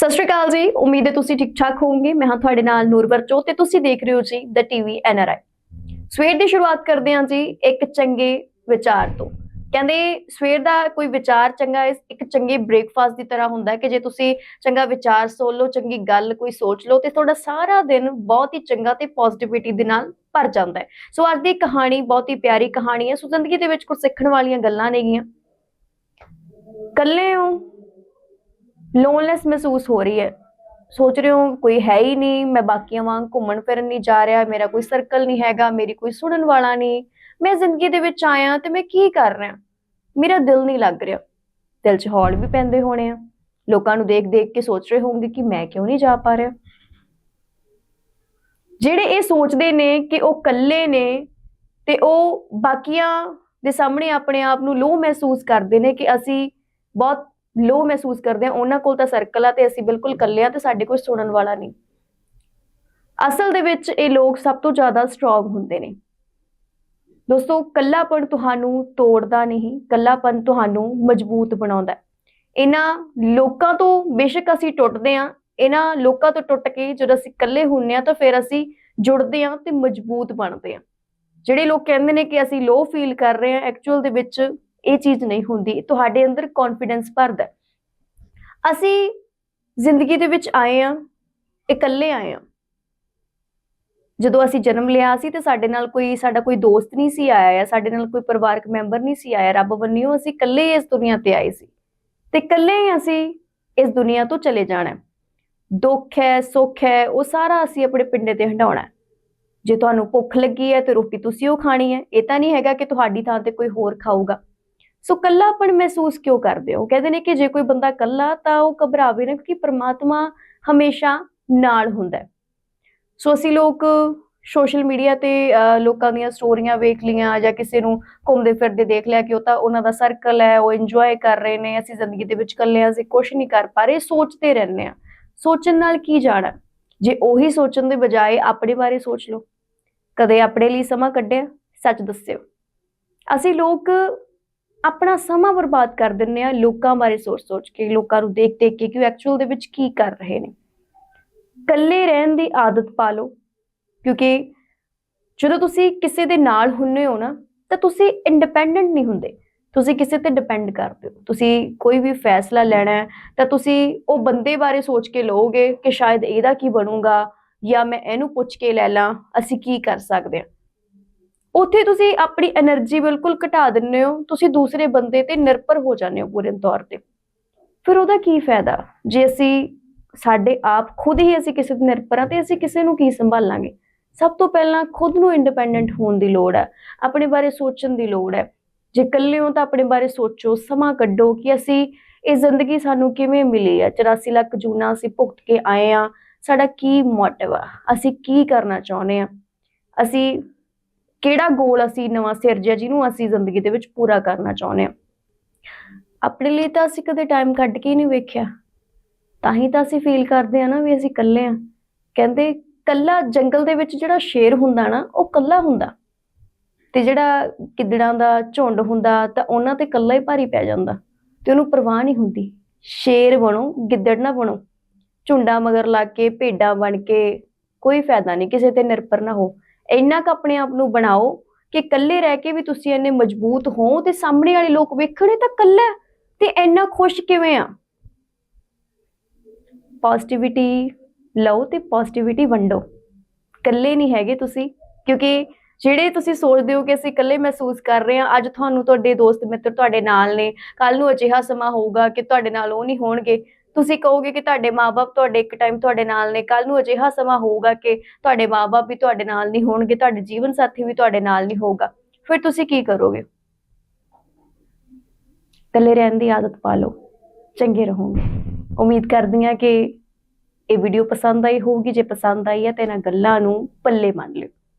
ਸਤਿ ਸ਼੍ਰੀ ਅਕਾਲ ਜੀ, ਉਮੀਦ ਹੈ ਤੁਸੀਂ ਠੀਕ ਠਾਕ ਹੋਵੋਗੇ। ਮੈਂ ਹਾਂ ਤੁਹਾਡੇ ਨਾਲ ਨੂਰਵਰ ਚੋ ਤੇ ਤੁਸੀਂ ਦੇਖ ਰਹੇ ਹੋ ਜੀ ਦ ਟੀਵੀ ਐਨਆਰਆਈ ਸਵੇਰ ਦੀ ਸ਼ੁਰੂਆਤ ਕਰਦੇ ਹਾਂ ਜੀ, ਇੱਕ ਚੰਗੇ ਵਿਚਾਰ ਤੋਂ। ਕਹਿੰਦੇ ਸਵੇਰ ਦਾ ਕੋਈ ਵਿਚਾਰ ਚੰਗਾ ਇੱਕ ਚੰਗੇ ਬ੍ਰੇਕਫਾਸਟ ਦੀ ਤਰ੍ਹਾਂ ਹੁੰਦਾ ਹੈ ਕਿ ਜੇ ਤੁਸੀਂ ਚੰਗਾ ਵਿਚਾਰ ਸੋਚ ਲਓ, ਚੰਗੀ ਗੱਲ ਕੋਈ ਸੋਚ ਲਓ, ਤੇ ਤੁਹਾਡਾ ਸਾਰਾ ਦਿਨ ਬਹੁਤ ਹੀ ਚੰਗਾ ਤੇ ਪੋਜ਼ਿਟਿਵਿਟੀ ਦੇ ਨਾਲ ਭਰ ਜਾਂਦਾ ਹੈ। ਸੋ ਅੱਜ ਦੀ ਕਹਾਣੀ ਬਹੁਤ ਹੀ ਪਿਆਰੀ ਕਹਾਣੀ ਹੈ। ਸੋ ਜ਼ਿੰਦਗੀ ਦੇ ਵਿੱਚ ਕੁਝ ਸਿੱਖਣ ਵਾਲੀਆਂ ਗੱਲਾਂ ਨੇਗੀਆਂ। ਕੱਲੇ ਹੋ ਲੋਨਲੈਸ ਮਹਿਸੂਸ ਹੋ ਰਹੀ ਹੈ। ਸੋਚ ਰਹੇ ਹੋ ਕੋਈ ਹੈ ਹੀ ਨਹੀਂ, ਮੈਂ ਬਾਕੀਆਂ ਵਾਂਗ ਘੁੰਮਣ ਫਿਰਨ ਨਹੀਂ ਜਾ ਰਿਹਾ, ਮੇਰਾ ਕੋਈ ਸਰਕਲ ਨਹੀਂ ਹੈਗਾ, ਮੇਰੀ ਕੋਈ ਸੁਣਨ ਵਾਲਾ ਨਹੀਂ। ਮੈਂ ਜ਼ਿੰਦਗੀ ਦੇ ਵਿੱਚ ਆਇਆ ਤੇ ਮੈਂ ਕੀ ਕਰ ਰਿਹਾ? ਮੇਰਾ ਦਿਲ ਨਹੀਂ ਲੱਗ ਰਿਹਾ। ਦਿਲ 'ਚ ਹੌਲ ਵੀ ਪੈਂਦੇ ਹੋਣੇ ਆ। ਲੋਕਾਂ ਨੂੰ ਦੇਖ ਦੇਖ ਕੇ ਸੋਚ ਰਹੇ ਹੋਣਗੇ ਕਿ ਮੈਂ ਕਿਉਂ ਨਹੀਂ ਜਾ ਪਾ ਰਿਹਾ? ਜਿਹੜੇ ਇਹ ਸੋਚਦੇ ਨੇ ਕਿ ਉਹ ਇਕੱਲੇ ਨੇ ਤੇ ਉਹ ਬਾਕੀਆਂ ਦੇ ਸਾਹਮਣੇ ਆਪਣੇ ਆਪ ਨੂੰ ਲੋ ਮਹਿਸੂਸ ਕਰਦੇ ਨੇ ਕਿ ਅਸੀਂ ਬਹੁਤ ਲੋ ਮਹਿਸੂਸ ਕਰਦੇ ਆ ਉਹਨਾਂ ਕੋਲ ਤਾਂ ਸਰਕਲ ਆ ਤੇ ਅਸੀਂ ਬਿਲਕੁਲ ਇਕੱਲੇ ਆ ਤੇ ਸਾਡੇ ਕੋਈ ਸੁਣਨ ਵਾਲਾ ਨਹੀਂ। ਅਸਲ ਦੇ ਵਿੱਚ ਇਹ ਲੋਕ ਸਭ ਤੋਂ ਜ਼ਿਆਦਾ ਸਟਰੋਂਗ ਹੁੰਦੇ ਨੇ। ਦੋਸਤੋ ਕੱਲਾਪਣ ਤੁਹਾਨੂੰ ਤੋੜਦਾ ਨਹੀਂ ਕੱਲਾਪਣ ਤੁਹਾਨੂੰ ਮਜ਼ਬੂਤ ਬਣਾਉਂਦਾ ਹੈ। ਇਹਨਾਂ ਲੋਕਾਂ ਤੋਂ ਬੇਸ਼ੱਕ ਅਸੀਂ ਟੁੱਟਦੇ ਆ ਇਹਨਾਂ ਲੋਕਾਂ ਤੋਂ ਟੁੱਟ ਕੇ ਜਦੋਂ ਅਸੀਂ ਇਕੱਲੇ ਹੁੰਨੇ ਆ ਤਾਂ ਫਿਰ ਅਸੀਂ ਜੁੜਦੇ ਆ ਤੇ ਮਜ਼ਬੂਤ ਬਣਦੇ ਆ ਜਿਹੜੇ ਲੋਕ ਕਹਿੰਦੇ ਨੇ ਕਿ ਅਸੀਂ ਲੋ ਫੀਲ ਕਰ ਰਹੇ ਆ ਐਕਚੁਅਲ ਦੇ ਵਿੱਚ ਇਹ ਚੀਜ਼ ਨਹੀਂ ਹੁੰਦੀ, ਤੁਹਾਡੇ ਅੰਦਰ ਕੌਨਫੀਡੈਂਸ ਭਰਦਾ ਅਸੀਂ ਜ਼ਿੰਦਗੀ ਦੇ ਵਿੱਚ ਆਏ ਆ ਇਕੱਲੇ ਆਏ ਆ ਜਦੋਂ ਅਸੀਂ ਜਨਮ ਲਿਆ ਸੀ ਤੇ ਸਾਡੇ ਨਾਲ ਕੋਈ, ਸਾਡਾ ਕੋਈ ਦੋਸਤ ਨਹੀਂ ਸੀ ਆਇਆ ਜਾਂ ਸਾਡੇ ਨਾਲ ਕੋਈ ਪਰਿਵਾਰਕ ਮੈਂਬਰ ਨਹੀਂ ਸੀ ਆਇਆ, ਰੱਬ ਵੱਲੋਂ ਅਸੀਂ ਇਕੱਲੇ ਇਸ ਦੁਨੀਆ ਤੇ ਆਏ ਸੀ। ਤੇ ਇਕੱਲੇ ਹੀ ਅਸੀਂ ਇਸ ਦੁਨੀਆ ਤੋਂ ਚਲੇ ਜਾਣਾ ਦੁੱਖ ਹੈ, ਸੁੱਖ ਹੈ, ਉਹ ਸਾਰਾ ਅਸੀਂ ਆਪਣੇ ਪਿੰਡੇ ਤੇ ਹੰਡਾਉਣਾ ਜੇ ਤੁਹਾਨੂੰ ਭੁੱਖ ਲੱਗੀ ਹੈ ਤੇ ਰੋਟੀ ਤੁਸੀਂ ਉਹ ਖਾਣੀ ਹੈ, ਇਹ ਤਾਂ ਨਹੀਂ ਹੈਗਾ ਕਿ ਤੁਹਾਡੀ ਥਾਂ ਤੇ ਕੋਈ ਹੋਰ ਖਾਊਗਾ। ਸੋ ਕੱਲਾਪਣ ਮਹਿਸੂਸ ਕਿਉਂ ਕਰਦੇ ਹੋ? ਕਹਿੰਦੇ ਨੇ ਕਿ ਜੇ ਕੋਈ ਬੰਦਾ ਕੱਲਾ ਤਾਂ ਉਹ ਘਬਰਾਵੇ ਨਾ ਕਿਉਂਕਿ ਪ੍ਰਮਾਤਮਾ ਹਮੇਸ਼ਾ ਨਾਲ ਹੁੰਦਾ ਸੋ ਅਸੀਂ ਲੋਕ ਸੋਸ਼ਲ ਮੀਡੀਆ ਤੇ ਲੋਕਾਂ ਦੀਆਂ ਸਟੋਰੀਆਂ ਵੇਖ ਲੀਆਂ ਜਾਂ ਕਿਸੇ ਨੂੰ ਘੁੰਮਦੇ ਫਿਰਦੇ ਦੇਖ ਲਿਆ ਕਿ ਉਹ ਤਾਂ ਉਹਨਾਂ ਦਾ ਸਰਕਲ ਹੈ, ਉਹ ਇੰਜੋਏ ਕਰ ਰਹੇ ਨੇ, ਅਸੀਂ ਜ਼ਿੰਦਗੀ ਦੇ ਵਿੱਚ ਇਕੱਲੇ ਹਾਂ, ਅਸੀਂ ਕੁਝ ਨਹੀਂ ਕਰ ਪਾ ਰਹੇ, ਸੋਚਦੇ ਰਹਿੰਦੇ ਆ ਸੋਚਣ ਨਾਲ ਕੀ ਜਾਣਾ ਜੇ ਉਹੀ ਸੋਚਣ ਦੇ ਬਜਾਏ ਆਪਣੇ ਬਾਰੇ ਸੋਚ ਲਓ। ਕਦੇ ਆਪਣੇ ਲਈ ਸਮਾਂ ਕੱਢਿਆ? ਸੱਚ ਦੱਸਿਓ। ਅਸੀਂ ਲੋਕ ਆਪਣਾ ਸਮਾਂ ਬਰਬਾਦ ਕਰ ਦਿੰਨੇ ਆ ਲੋਕਾਂ ਬਾਰੇ ਸੋਚ-ਸੋਚ ਕੇ, ਲੋਕਾਂ ਨੂੰ ਦੇਖ-ਦੇਖ ਕੇ ਕਿ ਉਹ ਐਕਚੁਅਲ ਦੇ ਵਿੱਚ ਕੀ ਕਰ ਰਹੇ ਨੇ। ਇਕੱਲੇ ਰਹਿਣ ਦੀ ਆਦਤ ਪਾ ਲਓ, ਕਿਉਂਕਿ ਜਦੋਂ ਤੁਸੀਂ ਕਿਸੇ ਦੇ ਨਾਲ ਹੁੰਨੇ ਹੋ ਨਾ, ਤਾਂ ਤੁਸੀਂ ਇੰਡੀਪੈਂਡੈਂਟ ਨਹੀਂ ਹੁੰਦੇ। ਤੁਸੀਂ ਕਿਸੇ ਤੇ ਡਿਪੈਂਡ ਕਰਦੇ ਹੋ। ਤੁਸੀਂ ਕੋਈ ਵੀ ਫੈਸਲਾ ਲੈਣਾ ਹੈ, ਤਾਂ ਤੁਸੀਂ ਉਹ ਬੰਦੇ ਬਾਰੇ ਸੋਚ ਕੇ ਲਓਗੇ ਕਿ ਸ਼ਾਇਦ ਇਹਦਾ ਕੀ ਬਣੂਗਾ ਜਾਂ ਮੈਂ ਇਹਨੂੰ ਪੁੱਛ ਕੇ ਲੈ ਲਾਂ, ਅਸੀਂ ਕੀ ਕਰ ਸਕਦੇ ਹਾਂ। ਉੱਥੇ ਤੁਸੀਂ ਆਪਣੀ એનર્ਜੀ ਬਿਲਕੁਲ ਘਟਾ ਦਿੰਦੇ ਹੋ, ਤੁਸੀਂ ਦੂਸਰੇ ਬੰਦੇ ਤੇ ਨਿਰਭਰ ਹੋ ਜਾਂਦੇ ਹੋ ਪੂਰੇ ਤੌਰ ਤੇ। ਫਿਰ ਉਹਦਾ ਕੀ ਫਾਇਦਾ? ਜੇ ਅਸੀਂ ਸਾਡੇ ਆਪ ਖੁਦ ਹੀ ਅਸੀਂ ਕਿਸੇ ਤੇ ਨਿਰਭਰ ਆ ਤੇ ਅਸੀਂ ਕਿਸੇ ਨੂੰ ਕੀ ਸੰਭਾਲਾਂਗੇ? ਸਭ ਤੋਂ ਪਹਿਲਾਂ ਖੁਦ ਨੂੰ ਇੰਡੀਪੈਂਡੈਂਟ ਹੋਣ ਦੀ ਲੋੜ ਹੈ, ਆਪਣੇ ਬਾਰੇ ਸੋਚਣ ਦੀ ਲੋੜ ਹੈ। ਜੇ ਇਕੱਲੇ ਹੋ ਤਾਂ ਆਪਣੇ ਬਾਰੇ ਸੋਚੋ, ਸਮਾਂ ਕੱਢੋ ਕਿ ਅਸੀਂ ਇਹ ਜ਼ਿੰਦਗੀ ਸਾਨੂੰ ਕਿਵੇਂ ਮਿਲੀ ਹੈ। 84 ਲੱਖ ਜੂਨਾ ਅਸੀਂ ਭੁਗਤ ਕੇ ਆਏ ਆ ਸਾਡਾ ਕੀ ਮੋਟਿਵ ਆ? ਅਸੀਂ ਕੀ ਕਰਨਾ ਚਾਹੁੰਦੇ ਆ ਅਸੀਂ ਕਿਹੜਾ ਗੋਲ ਅਸੀਂ ਨਵਾਂ ਸਿਰਜਿਆ ਜਿਹਨੂੰ ਅਸੀਂ ਜ਼ਿੰਦਗੀ ਦੇ ਵਿੱਚ ਪੂਰਾ ਕਰਨਾ ਚਾਹੁੰਦੇ ਆ ਆਪਣੇ ਲਈ ਤਾਂ ਅਸੀਂ ਕਦੇ ਟਾਈਮ ਕੱਢ ਕੇ ਹੀ ਨਹੀਂ ਵੇਖਿਆ। ਤਾਂ ਹੀ ਤਾਂ ਅਸੀਂ ਫੀਲ ਕਰਦੇ ਆ ਨਾ ਵੀ ਅਸੀਂ ਇਕੱਲੇ ਆ ਕਹਿੰਦੇ ਕੱਲਾ ਜੰਗਲ ਦੇ ਵਿੱਚ ਜਿਹੜਾ ਸ਼ੇਰ ਹੁੰਦਾ ਨਾ, ਉਹ ਕੱਲਾ ਹੁੰਦਾ। ਤੇ ਜਿਹੜਾ ਗਿੱਦੜਾਂ ਦਾ ਝੁੰਡ ਹੁੰਦਾ, ਤਾਂ ਉਹਨਾਂ ਤੇ ਕੱਲਾ ਹੀ ਭਾਰੀ ਪੈ ਜਾਂਦਾ। ਤੇ ਉਹਨੂੰ ਪਰਵਾਹ ਨਹੀਂ ਹੁੰਦੀ। ਸ਼ੇਰ ਬਣੋ, ਗਿੱਦੜ ਨਾ ਬਣੋ। ਝੁੰਡਾਂ ਮਗਰ ਲੱਗ ਕੇ, ਭੇਡਾਂ ਬਣ ਕੇ, ਕੋਈ ਫਾਇਦਾ ਨਹੀਂ, ਕਿਸੇ ਤੇ ਨਿਰਭਰ ਨਾ ਹੋ। ਇੰਨਾ ਕੁ ਆਪਣੇ ਆਪ ਨੂੰ ਬਣਾਓ ਕਿ ਇਕੱਲੇ ਰਹਿ ਕੇ ਵੀ ਤੁਸੀਂ ਇੰਨੇ ਮਜ਼ਬੂਤ ਹੋ ਤੇ ਸਾਹਮਣੇ ਵਾਲੇ ਲੋਕ ਵੇਖਣੇ ਤਾਂ ਇਕੱਲਾ ਤੇ ਇੰਨਾ ਖੁਸ਼ ਕਿਵੇਂ ਆ? ਪੋਜ਼ਿਟਿਵਿਟੀ ਲਓ ਤੇ ਪੋਜ਼ਿਟਿਵਿਟੀ ਵੰਡੋ। ਇਕੱਲੇ ਨਹੀਂ ਹੈਗੇ ਤੁਸੀਂ, ਕਿਉਂਕਿ ਜਿਹੜੇ ਤੁਸੀਂ ਸੋਚਦੇ ਹੋ ਕਿ ਅਸੀਂ ਇਕੱਲੇ ਮਹਿਸੂਸ ਕਰ ਰਹੇ ਹਾਂ, ਅੱਜ ਤੁਹਾਨੂੰ ਤੁਹਾਡੇ ਦੋਸਤ ਮਿੱਤਰ ਤੁਹਾਡੇ ਨਾਲ ਨੇ ਕੱਲ ਨੂੰ ਅਜਿਹਾ ਸਮਾਂ ਹੋਊਗਾ ਕਿ ਤੁਹਾਡੇ ਨਾਲ ਉਹ ਨਹੀਂ ਹੋਣਗੇ। ਤੁਸੀਂ ਕਹੋਗੇ ਕਿ ਤੁਹਾਡੇ ਮਾਪੇ ਤੁਹਾਡੇ ਇੱਕ ਟਾਈਮ ਤੁਹਾਡੇ ਨਾਲ ਨੇ ਕੱਲ ਨੂੰ ਅਜਿਹਾ ਸਮਾਂ ਹੋਊਗਾ ਕਿ ਤੁਹਾਡੇ ਮਾਪੇ ਵੀ ਤੁਹਾਡੇ ਨਾਲ ਨਹੀਂ ਹੋਣਗੇ, ਤੁਹਾਡੇ ਜੀਵਨ ਸਾਥੀ ਵੀ ਤੁਹਾਡੇ ਨਾਲ ਨਹੀਂ ਹੋਊਗਾ। ਫਿਰ ਤੁਸੀਂ ਕੀ ਕਰੋਗੇ? ਇਕੱਲੇ ਰਹਿਣ ਦੀ ਆਦਤ ਪਾ ਲਓ, ਚੰਗੇ ਰਹੋਗੇ। ਉਮੀਦ ਕਰਦੀ ਹਾਂ ਕਿ ਇਹ ਵੀਡੀਓ ਪਸੰਦ ਆਈ ਹੋਊਗੀ, ਜੇ ਪਸੰਦ ਆਈ ਹੈ ਤਾਂ ਇਹਨਾਂ ਗੱਲਾਂ ਨੂੰ ਪੱਲੇ ਮੰਨ ਲਿਓ।